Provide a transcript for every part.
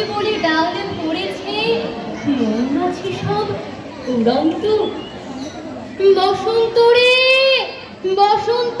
বলি বলি ডালে পড়েছে? মন আছে সব? উড়ন্ত। বসন্ত রে বসন্ত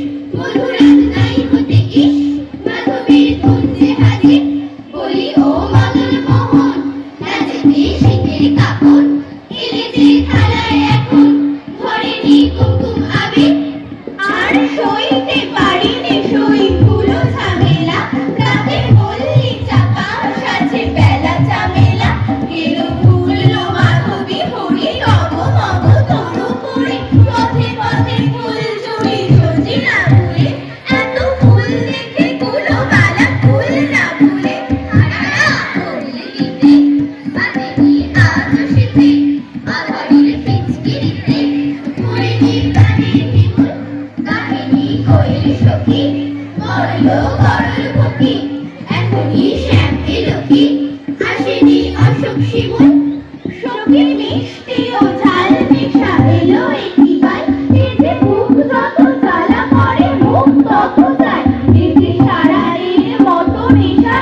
সইতে পারিনি সই ভুলো ঝামেলা। রাতে বললি চাপা, সাজে বেলা ঝামেলা গেল ফুললো মাধবী, হরি নব মব তরু করে। পথে পথে ফুল জুড়ি সজি না ভুলে এত ফুল দেখে গুলো মালা, ফুল না ভুলে আজ শীতে হলো করোড়পতি এখনই শ্যাম এলোকি আসেনি অশোক শিমুল। সঙ্গে মিষ্টি ও ঝাল মেশা এলো একটি গাল এতে মুখ যত জ্বালা করে মুখ তত যায় এতে সারা মতো নেশা